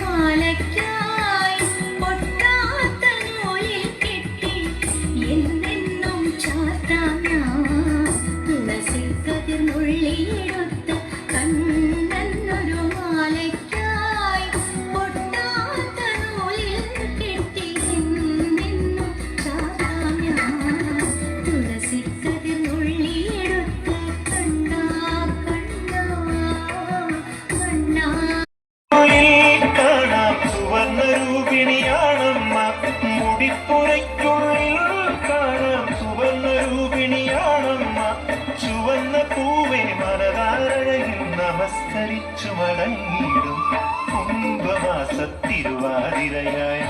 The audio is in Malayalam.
മാലയ്ക്കായി പൊട്ടാത്ത എന്നെന്നും ഞാൻ തുളസിക്കതിർന്നുള്ളിയെടുത്ത് കണ്ണനൊരു ചുവന്ന പൂവേ മനതാരഴയിൽ നമസ്കരിച്ചു മടങ്ങിയിടും കുംഭമാസത്തിരുവാതിരയായ